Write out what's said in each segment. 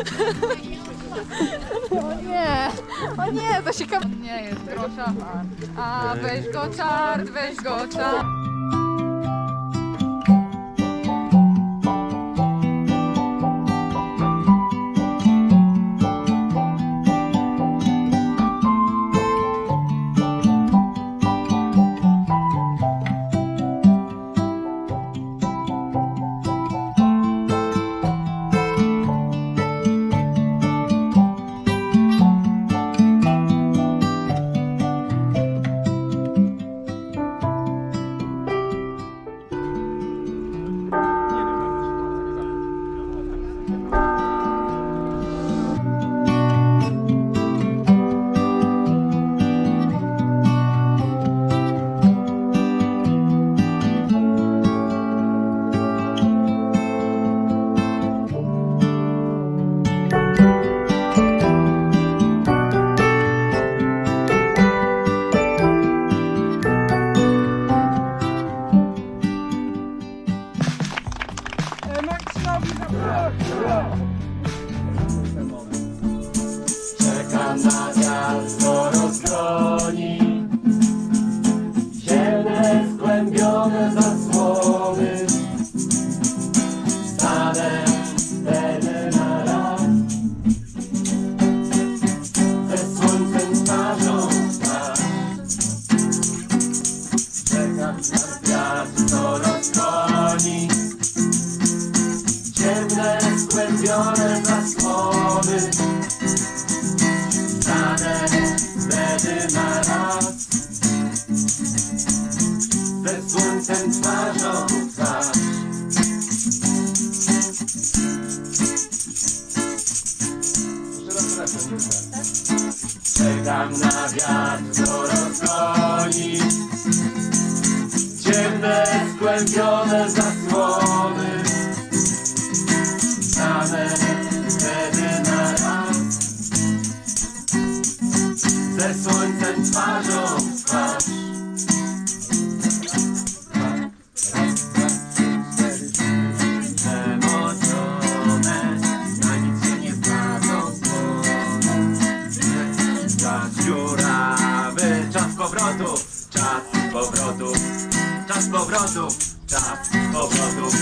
O nie, o nie, to się kam... Nie jest grosza. A weź go czart, weź go czart. Miasto rozgoni Ziemne skłębione zasłony. Stanę wtedy na raz. Ze słońcem twarzą twarz. Czekam na miasto rozgoni Ciemne skłębione zasłony Ze słońcem twarzą w twarz Czekam na wiatr, co rozgoni. Ciemne, skłębione zasłony. Stanę wtedy na raz. Ze słońcem twarzą twarz. Powrotu, czas powrotu, czas powrotu.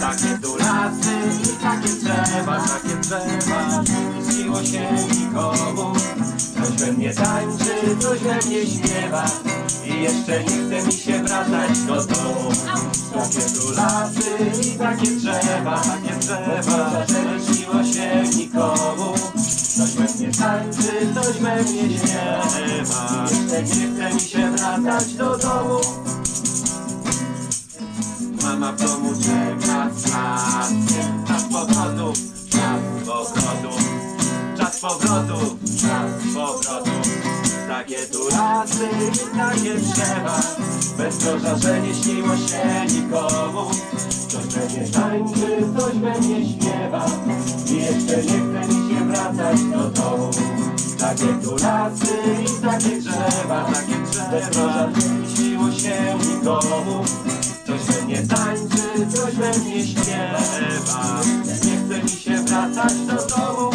Takie tu lasy i takie drzewa, takie drzewa, nie śniło się nikomu. Coś we mnie tańczy, coś we mnie śpiewa. I jeszcze nie chce mi się wracać do domu. Takie tu lasy i takie drzewa, takie drzewa. Nie śniło się nikomu tańczy, coś we mnie Jeszcze nie chce mi się wracać do domu. Mama w domu czeka z Czas powrotu, czas powrotu. Czas powrotu, czas powrotu. Takie tu lasy i takie drzewa Bez gorza, że nie śniło się nikomu. Coś we mnie tańczy, coś we mnie śpiewa. Jeszcze nie chce mi wracać do domu. Takie tu lasy i takie drzewa, takie drzewa. Śniło się nikomu. Coś we mnie tańczy, coś we mnie śpiewa. Nie chce mi się wracać do domu.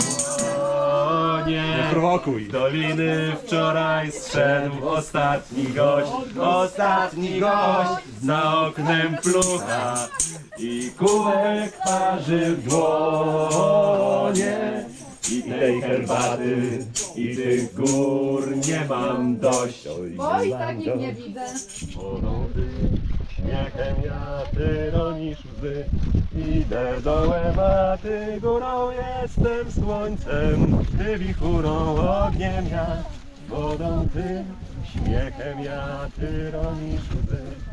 O nie prowokuj. Z doliny wczoraj zszedł ostatni gość. Ostatni gość za oknem plucha I kubek parzy w tej herbaty, i tych gór nie mam dość. Oj, takich nie widzę. Ty, śmiechem ja, ty ronisz łzy Idę dołem, a ty górą jestem słońcem Ty wichurą, ogniem ja. Wodą ty, śmiechem ja, ty ronisz łzy